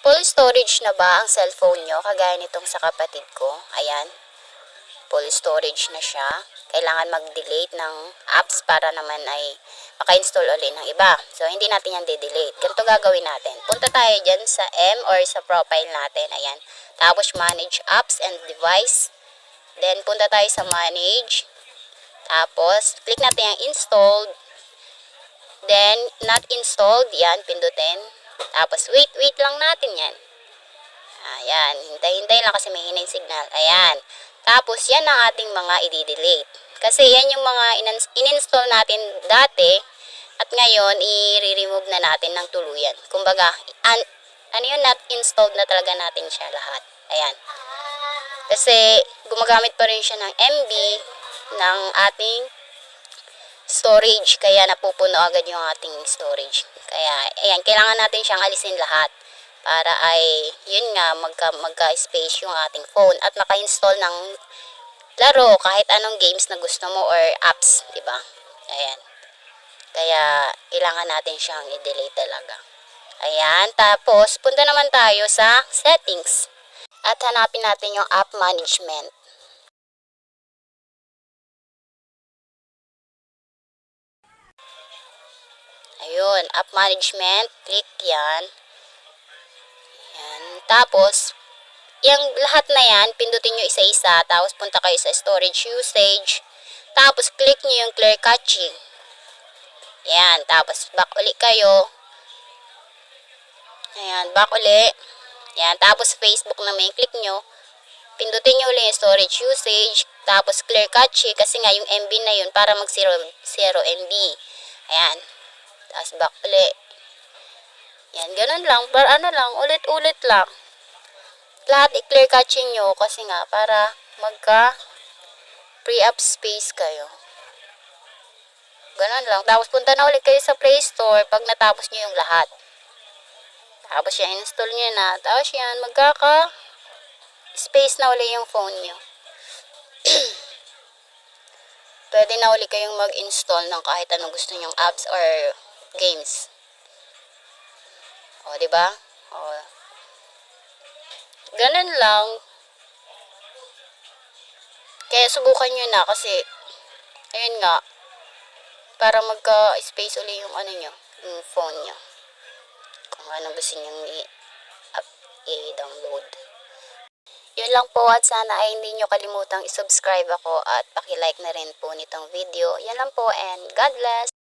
Full storage na ba ang cellphone nyo? Kagaya nitong sa kapatid ko. Ayan. Full storage na siya. Kailangan mag-delete ng apps para naman ay maka-install ulit ng iba. So, hindi natin yan de-delete. Ganito gagawin natin. Punta tayo dyan sa M or sa profile natin. Ayan. Tapos, manage apps and device. Then, punta tayo sa manage. Tapos, click natin yung installed. Then, not installed. Yan, pindutin. Tapos, wait, wait lang natin yan. Ayan, hintay-hintay lang kasi may hinay signal. Ayan. Tapos, yan ang ating mga i-delete. Kasi yan yung mga in-install natin dati at ngayon, i-remove na natin ng tuluyan. Kumbaga, an- ano yun, not installed na talaga natin siya lahat. Ayan. Kasi, gumagamit pa rin siya ng MB ng ating storage. Kaya napupuno agad yung ating storage. Kaya, ayan, kailangan natin siyang alisin lahat para ay, yun nga, magka, magka-space yung ating phone at maka-install ng laro kahit anong games na gusto mo or apps, di ba? Ayan. Kaya, kailangan natin siyang i-delete talaga. Ayan, tapos, punta naman tayo sa settings. At hanapin natin yung app management. Ayun, app management, click yan. Yan. Tapos, yung lahat na yan, pindutin nyo isa-isa, tapos punta kayo sa storage usage, tapos click nyo yung clear caching. Yan, tapos back uli kayo. Ayan, back uli. Yan, tapos Facebook na may click nyo. Pindutin nyo ulit yung storage usage, tapos clear cache, kasi nga yung MB na yun para mag 0, 0 MB. Ayan. Tapos back. Yan, ganun lang. Para ano lang, ulit-ulit lang. Lahat i-clear cache nyo kasi nga para magka free up space kayo. Ganun lang. Tapos punta na ulit kayo sa Play Store pag natapos nyo yung lahat. Tapos yan, install nyo na. Tapos yan, magkaka space na uli yung phone nyo. Pwede na uli kayong mag-install ng kahit anong gusto nyong apps or games. O, di ba? O. Ganun lang. Kaya subukan nyo na kasi, ayun nga, para magka-space uli yung ano nyo, yung phone nyo. Kung ano gusto nyo i-download. Yun lang po at sana ay hindi nyo kalimutang isubscribe ako at pakilike na rin po nitong video. Yan lang po and God bless!